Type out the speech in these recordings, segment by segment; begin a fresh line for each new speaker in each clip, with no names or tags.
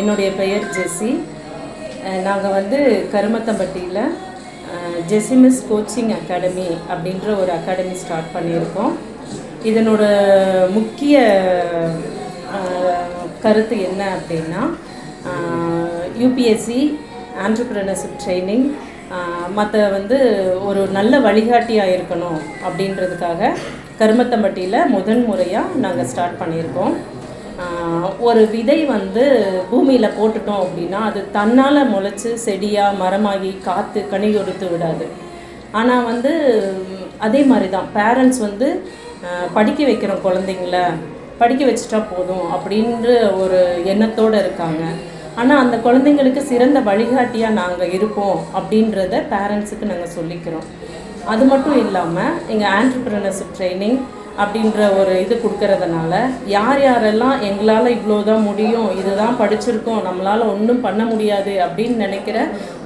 என்னுடைய பெயர் ஜெஸ்ஸி. நாங்கள் வந்து கருமத்தம்பட்டியில் ஜெசிமிஸ் கோச்சிங் அகாடமி அப்படின்ற ஒரு அகாடமி ஸ்டார்ட் பண்ணியிருக்கோம். இதனோட முக்கிய கருத்து என்ன அப்படின்னா யூபிஎஸ்சி ஆண்டர்பிரினர்ஷிப் ட்ரைனிங் மற்ற வந்து ஒரு நல்ல வழிகாட்டியாக இருக்கணும் அப்படின்றதுக்காக கருமத்தம்பட்டியில் முதன் முறையாக நாங்கள் ஸ்டார்ட் பண்ணியிருக்கோம். ஒரு விதை வந்து பூமியில் போட்டுட்டோம் அப்படின்னா அது தன்னால் முளைச்சி செடியாக மரமாகி காற்று கனி கொடுத்து விடாது. ஆனால் வந்து அதே மாதிரி தான் பேரண்ட்ஸ் வந்து படிக்க வைக்கிறோம் குழந்தைங்கள படிக்க வச்சுட்டா போதும் அப்படின்ற ஒரு எண்ணத்தோடு இருக்காங்க. ஆனால் அந்த குழந்தைங்களுக்கு சிறந்த வழிகாட்டியாக நாங்கள் இருப்போம் அப்படின்றத பேரண்ட்ஸுக்கு நாங்கள் சொல்லிக்கிறோம். அது மட்டும் இல்லாமல் எங்கள் ஆண்டர்பிரினர்ஷிப் ட்ரைனிங் அப்படின்ற ஒரு இது கொடுக்கறதுனால யார் யாரெல்லாம் எங்களால் இவ்வளோ தான் முடியும் இதுதான் படிச்சிருக்கோம் நம்மளால் ஒன்றும் பண்ண முடியாது அப்படின்னு நினைக்கிற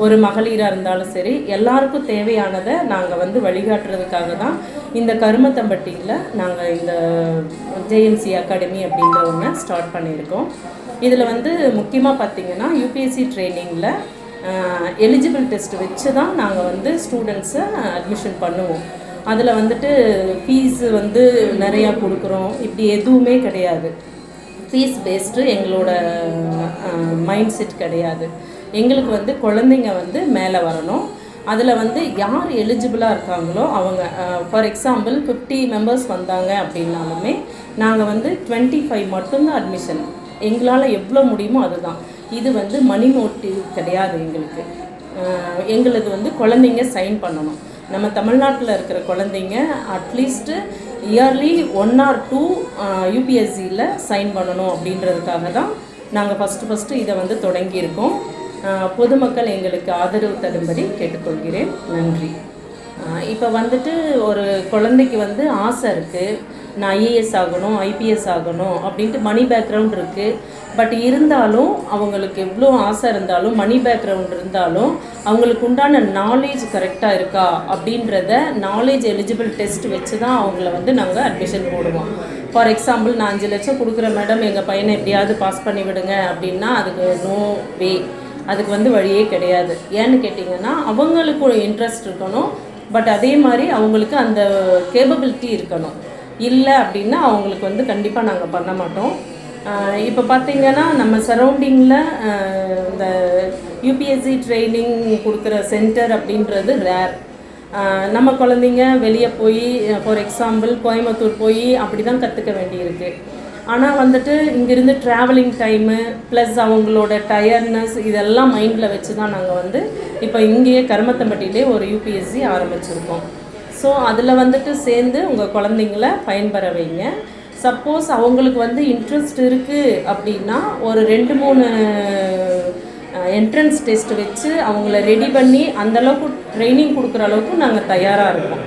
ஒரு மகளிராக இருந்தாலும் சரி எல்லாருக்கும் தேவையானதை நாங்கள் வந்து வழிகாட்டுறதுக்காக தான் இந்த கருமத்தம்பட்டியில் நாங்கள் இந்த ஜேஎம்சி அகாடமி அப்படின்ற ஒன்று ஸ்டார்ட் பண்ணியிருக்கோம். இதில் வந்து முக்கியமாக பார்த்தீங்கன்னா யூபிஎஸ்சி ட்ரைனிங்கில் எலிஜிபிள் டெஸ்ட் வச்சு தான் நாங்கள் வந்து ஸ்டூடெண்ட்ஸை அட்மிஷன் பண்ணுவோம். அதில் வந்துட்டு ஃபீஸ் வந்து நிறையா கொடுக்குறோம். இப்படி எதுவுமே கிடையாது. ஃபீஸ் பேஸ்டு எங்களோட மைண்ட் செட் கிடையாது. எங்களுக்கு வந்து குழந்தைங்க வந்து மேலே வரணும். அதில் வந்து யார் எலிஜிபிளாக இருக்காங்களோ அவங்க ஃபார் எக்ஸாம்பிள் ஃபிஃப்டி மெம்பர்ஸ் வந்தாங்க அப்படின்னாலுமே நாங்கள் வந்து டுவெண்ட்டி ஃபைவ் மட்டும்தான் அட்மிஷன் எங்களால் எவ்வளோ முடியுமோ அதுதான். இது வந்து மணி மோட்டிவ் கிடையாது எங்களுக்கு. எங்களுக்கு வந்து குழந்தைங்க சைன் பண்ணணும். நம்ம தமிழ்நாட்டில் இருக்கிற குழந்தைங்க at least early one or two யூபிஎஸ்சியில் sign பண்ணணும் அப்படின்றதுக்காக தான் நாங்கள் ஃபஸ்ட்டு ஃபஸ்ட்டு இதை வந்து தொடங்கியிருக்கோம். பொதுமக்கள் எங்களுக்கு ஆதரவு தரும்படி கேட்டுக்கொள்கிறேன். நன்றி. இப்போ வந்துட்டு ஒரு குழந்தைக்கு வந்து ஆசை இருக்குது நான் ஐஏஎஸ் ஆகணும் ஐபிஎஸ் ஆகணும் அப்படின்ட்டு மணி பேக்ரவுண்ட் இருக்குது பட் இருந்தாலும் அவங்களுக்கு எவ்வளோ ஆசை இருந்தாலும் மணி பேக்ரவுண்ட் இருந்தாலும் அவங்களுக்கு உண்டான நாலேஜ் கரெக்டாக இருக்கா அப்படின்றத நாலேஜ் எலிஜிபிள் டெஸ்ட் வச்சு தான் அவங்கள வந்து நாங்கள் அட்மிஷன் போடுவோம். ஃபார் எக்ஸாம்பிள் நான் அஞ்சு லட்சம் கொடுக்குற மேடம் எங்கள் பையனை எப்படியாவது பாஸ் பண்ணி விடுங்க அப்படின்னா அதுக்கு நோ வே அதுக்கு வந்து வழியே கிடையாது. ஏன்னு கேட்டிங்கன்னா அவங்களுக்கு ஒரு இன்ட்ரெஸ்ட் இருக்கணும். பட் அதே மாதிரி அவங்களுக்கு அந்த கேப்பபிலிட்டி இருக்கணும். இல்லை அப்படின்னா அவங்களுக்கு வந்து கண்டிப்பாக நாங்கள் பண்ண மாட்டோம். இப்போ பார்த்தீங்கன்னா நம்ம சரௌண்டிங்கில் இந்த யூபிஎஸ்சி ட்ரைனிங் கொடுக்குற சென்டர் அப்படின்றது ரேர் நம்ம குழந்தைங்க வெளியே போய் ஃபார் எக்ஸாம்பிள் கோயம்புத்தூர் போய் அப்படி தான் கற்றுக்க வேண்டியிருக்கு. ஆனால் வந்துட்டு இங்கேருந்து ட்ராவலிங் டைமு ப்ளஸ் அவங்களோட டயர்னஸ் இதெல்லாம் மைண்டில் வச்சு தான் நாங்கள் வந்து இப்போ இங்கேயே கருமத்தம்பட்டியிலே ஒரு யூபிஎஸ்சி ஆரம்பிச்சிருக்கோம். ஸோ அதில் வந்துட்டு சேர்ந்து உங்கள் குழந்தைங்கள பயன்பெற வைங்க. சப்போஸ் அவங்களுக்கு வந்து இன்ட்ரெஸ்ட் இருக்குது அப்படின்னா ஒரு ரெண்டு மூணு என்ட்ரன்ஸ் டெஸ்ட் வச்சு அவங்கள ரெடி பண்ணி அந்தளவுக்கு ட்ரைனிங் கொடுக்குற அளவுக்கு நாங்கள் தயாராக இருக்கோம்.